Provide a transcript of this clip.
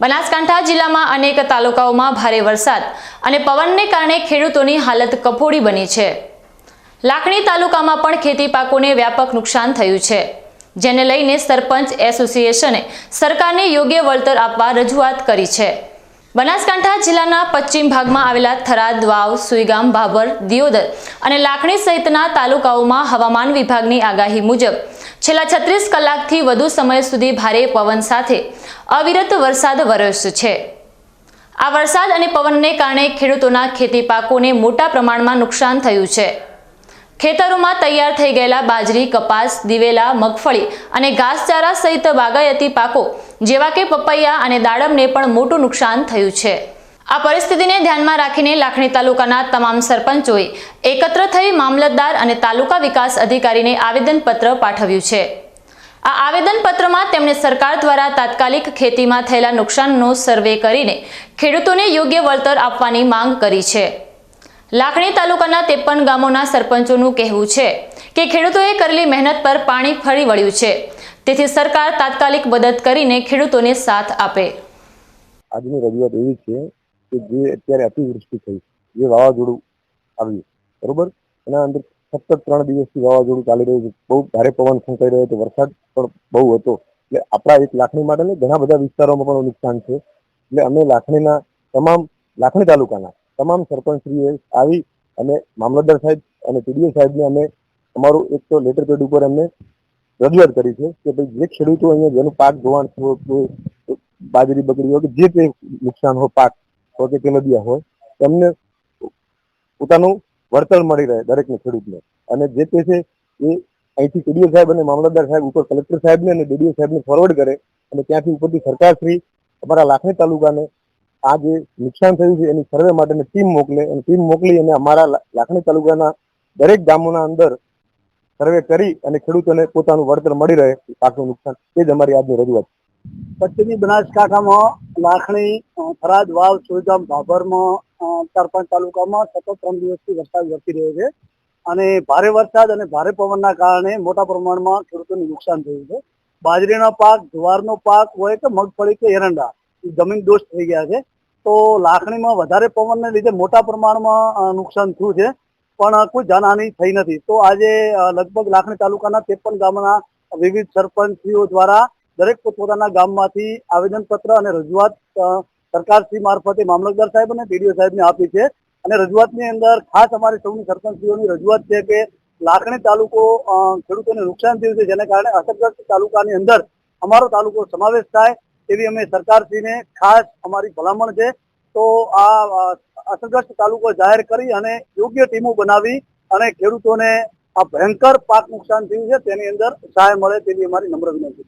બનાસકાંઠા જિલ્લામાં અનેક તાલુકાઓમાં ભારે વરસાદ અને પવનને કારણે ખેડૂતોની હાલત કફોડી બની છે. લાખણી તાલુકામાં પણ ખેતી પાકોને વ્યાપક નુકસાન થયું છે. જેને લઈને સરપંચ એસોસિએશને સરકારને યોગ્ય વળતર આપવા રજૂઆત કરી છે. બનાસકાંઠા જિલ્લાના પશ્ચિમ ભાગમાં આવેલા થરાદ વાવ સુઈગામ ભાભર દિયોદર અને લાખણી સહિતના તાલુકાઓમાં હવામાન વિભાગની આગાહી મુજબ છેલ્લા છત્રીસ કલાકથી વધુ સમય સુધી ભારે પવન સાથે અવિરત વરસાદ વરસ્યો છે. આ વરસાદ અને પવનને કારણે ખેડૂતોના ખેતી પાકોને મોટા પ્રમાણમાં નુકસાન થયું છે. ખેતરોમાં તૈયાર થઈ ગયેલા બાજરી, કપાસ, દિવેલા, મગફળી અને ઘાસચારા સહિત બાગાયતી પાકો જેવા કે પપૈયા અને દાડમને પણ મોટું નુકસાન થયું છે. આ પરિસ્થિતિને ધ્યાનમાં રાખીને લાખણી તાલુકાના તમામ સરપંચોએ એકત્ર થઈ મામલતદાર અને તાલુકા વિકાસ અધિકારીને આવેદનપત્ર પાઠવ્યું છે. આ આવેદનપત્રમાં તેમણે સરકાર દ્વારા તાત્કાલિક ખેતીમાં થયેલા નુકસાનનો સર્વે કરીને ખેડૂતોને યોગ્ય વળતર આપવાની માંગ કરી છે. લાખણી તાલુકાના ત્રેપન ગામોના સરપંચોનું કહેવું છે કે ખેડૂતોએ કરેલી મહેનત પર પાણી ફરી વળ્યું છે. તેથી સરકાર તાત્કાલિક મદદ કરીને ખેડૂતોને સાથ આપે. આજની રજૂઆત એવી છે કે જે અત્યારે અતિવૃષ્ટિ થઈ જે વાવાઝોડું આવ્યું બરોબર? એના અંદર સતત ત્રણ દિવસથી વાવાઝોડું ચાલી રહ્યું છે. બહુ ભારે પવન ફૂંકાઈ રહ્યો હતો, વરસાદ પણ બહુ હતો. એટલે આપણા એક લાખણી માટે ઘણા બધા વિસ્તારોમાં પણ નુકસાન છે. એટલે અમે લાખણીના તમામ, લાખણી તાલુકાના તમામ સરપંચશ્રીએ આવી અને મામલતદાર સાહેબ અને પીડીઓ સાહેબને અમે, અમારું એક તો લેટર પેડ ઉપર અમને રજૂઆત કરી છે કે ભાઈ જે ખેડૂતો અહીંયા જેનું પાક ધોવાણ થયું બાજરી બગડી હોય કે જે તે નુકસાન હોય પાક, હોય કે તેલબિયા હોય, તેમને પોતાનું વળતર મળી રહે દરેકને ખેડૂતને. અને જે તે છે એ અહીંથી ટીડીઓ સાહેબ અને મામલતદાર સાહેબ, ઉપર કલેક્ટર સાહેબને અને ડીડીઓ સાહેબને ફોરવર્ડ કરે અને ત્યાંથી ઉપરથી સરકારશ્રી અમારા લાખણી તાલુકાને આ જે નુકસાન થયું છે એની સર્વે માટેની ટીમ મોકલે અને ટીમ મોકલી અને અમારા લાખણી તાલુકાના દરેક ગામોના અંદર સર્વે કરી અને ખેડૂતોને પોતાનું વળતર મળી રહે પાકનું નુકસાન. એ જ અમારી આજની રજૂઆત કચ્છની બનાસકાંઠામાં લાખણી થરાદ, વાવ સુરજામ ભાભરમાં તરપણ તાલુકામાં સતત ત્રણ દિવસથી વરસાદ વરસી રહ્યો છે. અને ભારે વરસાદ અને ભારે પવનના કારણે મોટા પ્રમાણમાં ખેડૂતોને નુકસાન થયું છે. બાજરીનો પાક, જુવારનો પાક હોય કે મગફળી કે એરંડા જમીન દોષ થઈ ગયા છે. તો લાખણીમાં વધારે પવનને લીધે મોટા પ્રમાણમાં નુકસાન થયું છે. પણ કોઈ જાનહાની થઈ નથી. તો આજે લગભગ લાખણી તાલુકાના ત્રેપન ગામના વિવિધ સરપંચીઓ દ્વારા દરેક પોતપોતાના ગામમાંથી આવેદનપત્ર અને રજૂઆત સરકારશ્રી મારફતે મામલતદાર સાહેબ અને ટીડીઓ સાહેબને આપી છે. અને રજૂઆતની અંદર ખાસ અમારી સૌની સરપંચીઓની રજૂઆત છે કે લાખણી તાલુકો ખેડૂતોને નુકસાન થયું છે, જેને કારણે અસરગ્રસ્ત તાલુકાની અંદર અમારો તાલુકો સમાવેશ થાય, એવી અમે સરકારશ્રીને ખાસ અમારી ભલામણ છે. તો આ અસરગ્રસ્ત તાલુકો જાહેર કરી અને યોગ્ય ટીમો બનાવી અને ખેડૂતોને આ ભયંકર પાક નુકસાન થયું છે, તેની અંદર સહાય મળે તેવી અમારી નમ્ર વિનંતી.